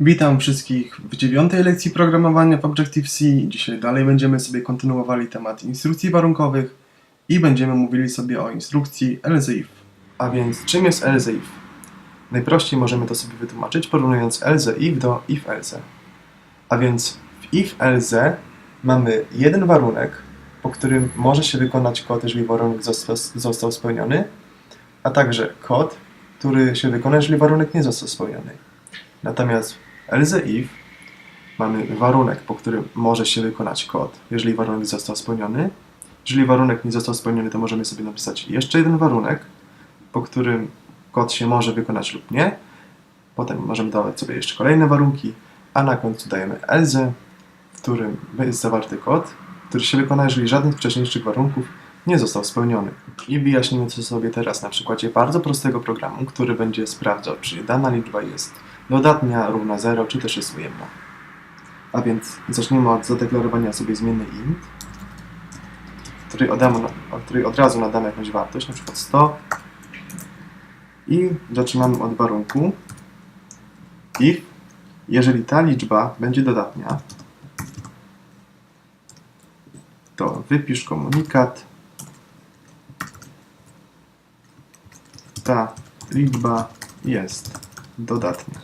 Witam wszystkich w dziewiątej lekcji programowania w Objective-C. Dzisiaj dalej będziemy sobie kontynuowali temat instrukcji warunkowych i będziemy mówili sobie o instrukcji else if. A więc czym jest else if? Najprościej możemy to sobie wytłumaczyć porównując else if do if else. A więc w if else mamy jeden warunek, po którym może się wykonać kod, jeżeli warunek został, został spełniony, a także kod, który się wykona, jeżeli warunek nie został spełniony. Natomiast else if mamy warunek, po którym może się wykonać kod, jeżeli warunek został spełniony. Jeżeli warunek nie został spełniony, to możemy sobie napisać jeszcze jeden warunek, po którym kod się może wykonać lub nie. Potem możemy dawać sobie jeszcze kolejne warunki, a na końcu dajemy else, w którym jest zawarty kod, który się wykona, jeżeli z wcześniejszych warunków nie został spełniony. I wyjaśnimy to sobie teraz na przykładzie bardzo prostego programu, który będzie sprawdzał, czy dana liczba jest dodatnia, równa 0, czy też jest ujemna. A więc zaczniemy od zadeklarowania sobie zmiennej int, której, oddamy, od której od razu nadamy jakąś wartość, na przykład 100 i zaczynamy od warunku if, jeżeli ta liczba będzie dodatnia, to wypisz komunikat ta liczba jest dodatnia.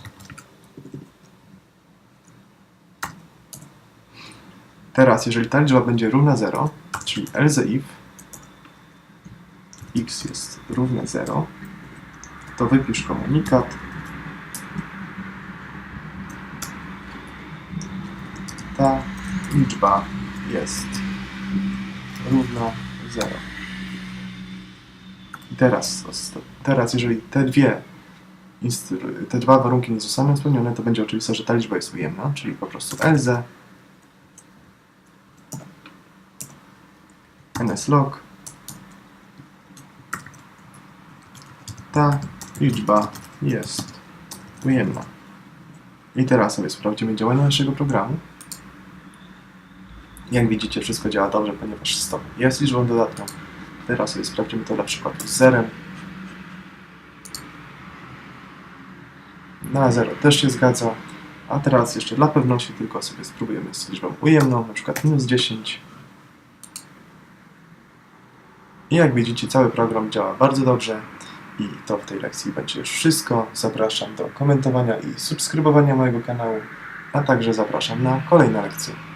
Teraz, jeżeli ta liczba będzie równa 0, czyli else if x jest równe 0, to wypisz komunikat ta liczba jest równa 0. Teraz, teraz jeżeli te dwie te dwa warunki nie zostaną spełnione, to będzie oczywiste, że ta liczba jest ujemna, czyli po prostu else nslog ta liczba jest ujemna. I teraz sobie sprawdzimy działanie naszego programu. Jak widzicie, wszystko działa dobrze, ponieważ 100 jest liczbą dodatnią. Teraz sobie sprawdzimy to na przykład z zerem. Na 0 też się zgadza. A teraz jeszcze dla pewności tylko sobie spróbujemy z liczbą ujemną, na przykład minus 10. I jak widzicie, cały program działa bardzo dobrze. I to w tej lekcji będzie już wszystko. Zapraszam do komentowania i subskrybowania mojego kanału, a także zapraszam na kolejne lekcje.